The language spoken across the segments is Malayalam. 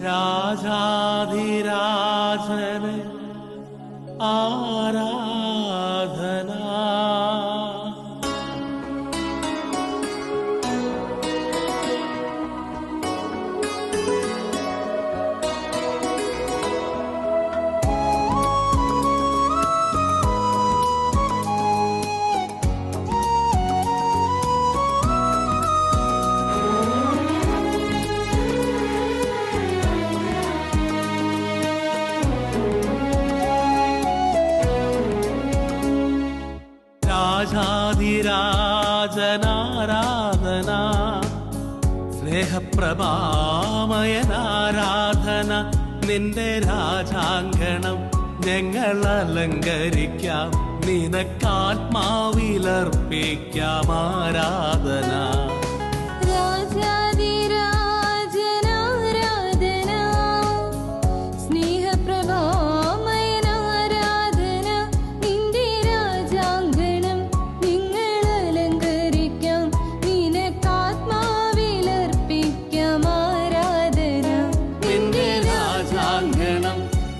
രാജാധിരാജന് ആരാധന രാജാധിരാജനാരാധന സ്നേഹപ്രഭാമയനാരാധന നിന്റെ രാജാങ്കണം ഞങ്ങൾ അലങ്കരിക്കാം നിനക്കാത്മാവിലർപ്പിക്കാം ആരാധന.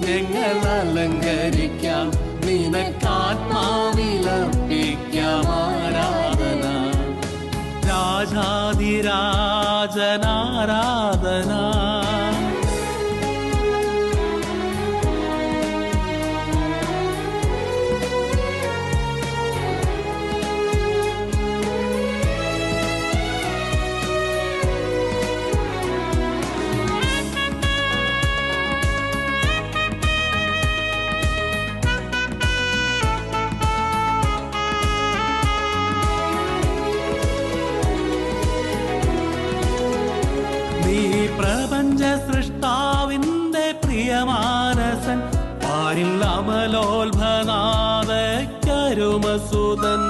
ഞങ്ങൾ അലങ്കരിക്കാം. നിനക്കാത്മാവിലർപ്പിക്കാം ആരാധന. രാജാതിരാജനാരാധന. അമലോത്ഭനാദ കരുമസുതൻ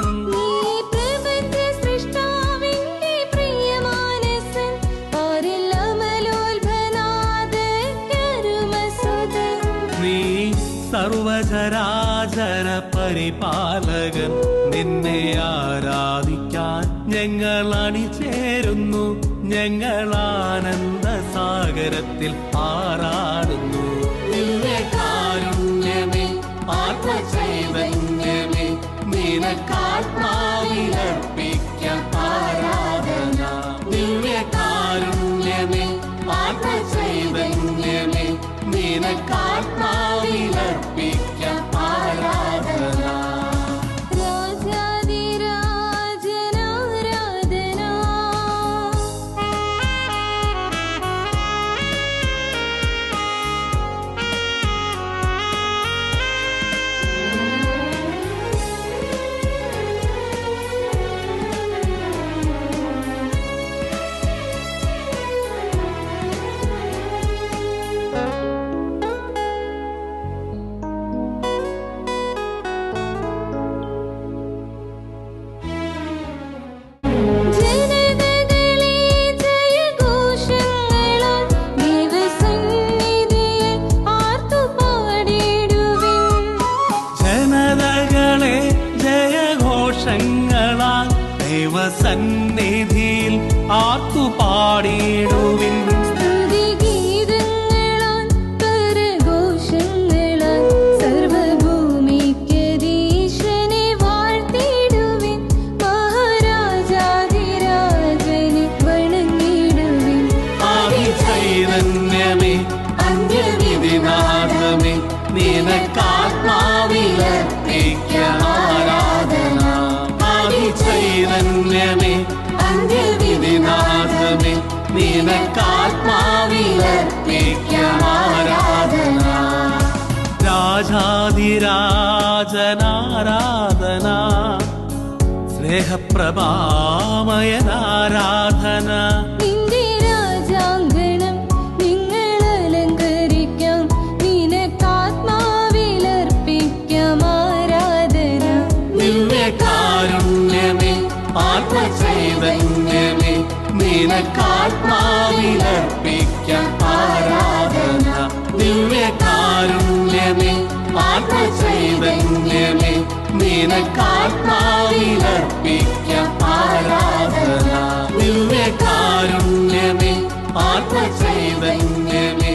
നീ സർവചരാചര പരിപാലകൻ നിന്നെ ആരാധിക്കാൻ ഞങ്ങൾ അണിചേരുന്നു ഞങ്ങൾ ആനന്ദ സാഗരത്തിൽ ആറാടുന്നു ആത്മചൈതന്യമേ നിനക്കാത്മാവിലർപ്പിക്കാം ആരാധന. ദിവ്യകാരുണ്യമേ ആത്മചൈതന്യമേ നിനക്കാത്മാവിലർപ്പിക്കാം ദൈവസന്നിധിയിൽ ആർത്തുപാടിയിടുവിൻ. നിനക്കാത്മാവിലർപ്പിക്കാം ആരാധന രാജാതിരാജനാരാധന സ്നേഹപ്രഭാമയനാരാധന ആത്മചൈതന്യമേ നിനക്കാത്മാവിലർപ്പിക്കാം നിനക്കാത്മാവിലർപ്പിക്കാം ആരാധന. ദിവ്യകാരുണ്യമേ നിനക്കാത്മാവിലർപ്പിക്കാം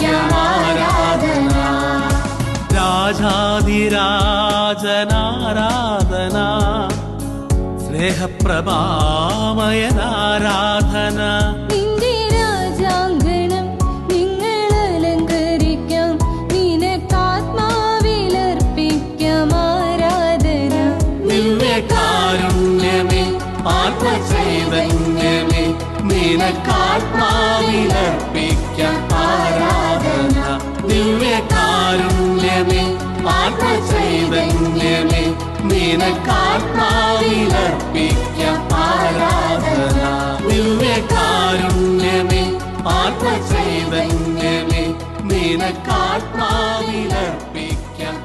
त्माराधना राजाधिराजनाराधना देहप्रभामय नाराधना നിനക്കാത്മാവിലർപ്പിക്കാം ആരാധന. ദിവ്യകാരുണ്യമേ ആത്മചൈതന്യമേ നിനക്കാത്മാവിലർപ്പിക്കാം ആരാധന. ദിവ്യകാരുണ്യമേ ആത്മചൈതന്യമേ നിനക്കാത്മാവിലർപ്പിക്കാം